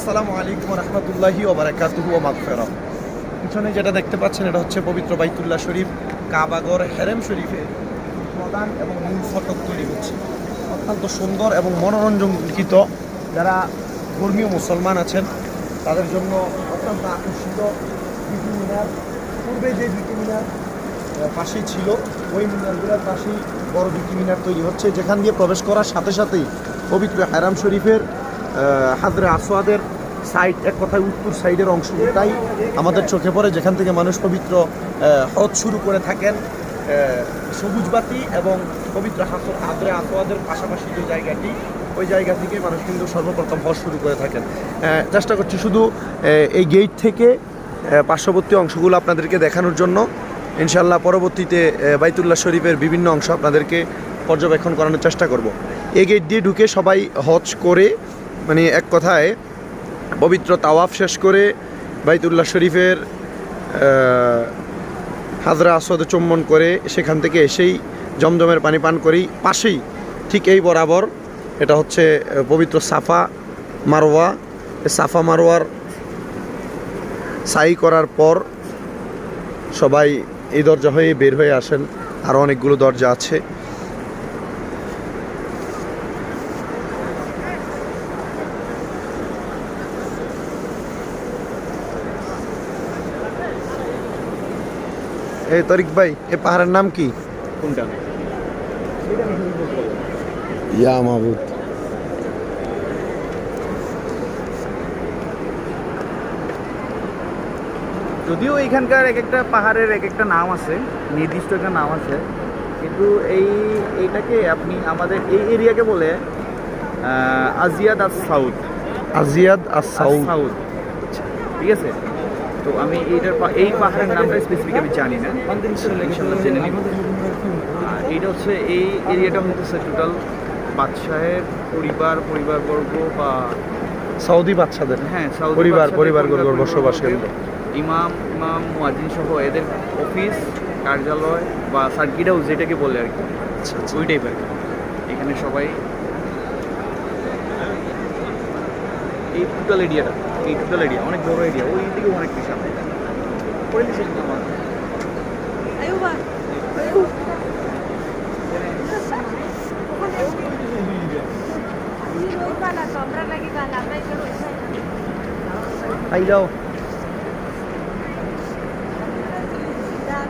আসসালামু আলাইকুম রহমতুল্লাহি ওবরাকাতুহু মাগফিরা পিছনে যেটা দেখতে পাচ্ছেন, এটা হচ্ছে পবিত্র বাইতুল্লাহ শরীফ কাবাগর হেরেম শরীফের প্রধান এবং মূল ফটক তৈরি হচ্ছে। অত্যন্ত সুন্দর এবং মনোরঞ্জনকৃত যারা ধর্মীয় মুসলমান আছেন, তাদের জন্য অত্যন্ত আকর্ষিত দুটি মিনার। পূর্বে যে দুটি মিনার পাশেই ছিল, ওই মিনারগুলোর পাশেই বড় দুটি মিনার তৈরি হচ্ছে, যেখান দিয়ে প্রবেশ করার সাথে সাথেই পবিত্র হারাম শরীফের হাজরে আসোয়াদের সাইড এক কথায় উত্তর সাইডের অংশটাই আমাদের চোখে পড়ে, যেখান থেকে মানুষ পবিত্র হজ শুরু করে থাকেন। সবুজ বাতি এবং পবিত্র হাসর হাজরে আসোয়াদের পাশাপাশি যে জায়গাটি, ওই জায়গা থেকে মানুষ কিন্তু সর্বপ্রথম হজ শুরু করে থাকেন। চেষ্টা করছি শুধু এই গেট থেকে পার্শ্ববর্তী অংশগুলো আপনাদেরকে দেখানোর জন্য। ইনশাল্লাহ পরবর্তীতে বাইতুল্লাহ শরীফের বিভিন্ন অংশ আপনাদেরকে পর্যবেক্ষণ করানোর চেষ্টা করব। এই গেট দিয়ে ঢুকে সবাই হজ করে মানে এক কথায় পবিত্র তাওয়াফ শেষ করে বাইতুল্লাহ শরীফের হাজরা আসদ চুম্বন করে সেখান থেকে এসেই জমজমের পানি পান করেই পাশেই ঠিক এই বরাবর এটা হচ্ছে পবিত্র সাফা মারোয়া সাফা মারোয়ার সাই করার পর সবাই এই দরজা হয়ে বের হয়ে আসেন। আরও অনেকগুলো দরজা আছে। এই তরিক ভাই এ পাহাড়ের নাম কি? কোনটা? ইয়া মাহবুদ যদিও এখানকার এক একটা পাহাড়ের এক একটা নাম আছে নির্দিষ্ট একটা নাম আছে কিন্তু এই এইটাকে আপনি আমাদের এই এরিয়াকে বলে আজিয়াদ আস সাউথ আজিয়াদ আর সাউদ সাউথ ঠিক আছে? তো আমি এইটার এই পাহাড়ের নামটা স্পেসিফিক আমি জানি না। ইনশাল্লাহ জেনে নিব। আর এইটা হচ্ছে এই এরিয়াটা হচ্ছে টোটাল বাদশাহের পরিবার পরিবারবর্গ বা সৌদি বাচ্চাদের হ্যাঁ সাউদি পরিবার পরিবারবর্গ। বসবাস ইমাম ইমাম মুয়াজ্জিন সহ এদের অফিস কার্যালয় বা সার্কিট হাউস যেটাকে বলে আর কি। আচ্ছা আচ্ছা। ওই টাইপের এখানে সবাই এই টোটাল এরিয়াটা এই টোটাল এরিয়া অনেক বড় এরিয়া ওই দিকে অনেক বিশাল করে দিয়েছে কিন্তু আমার Ayuba. আমরা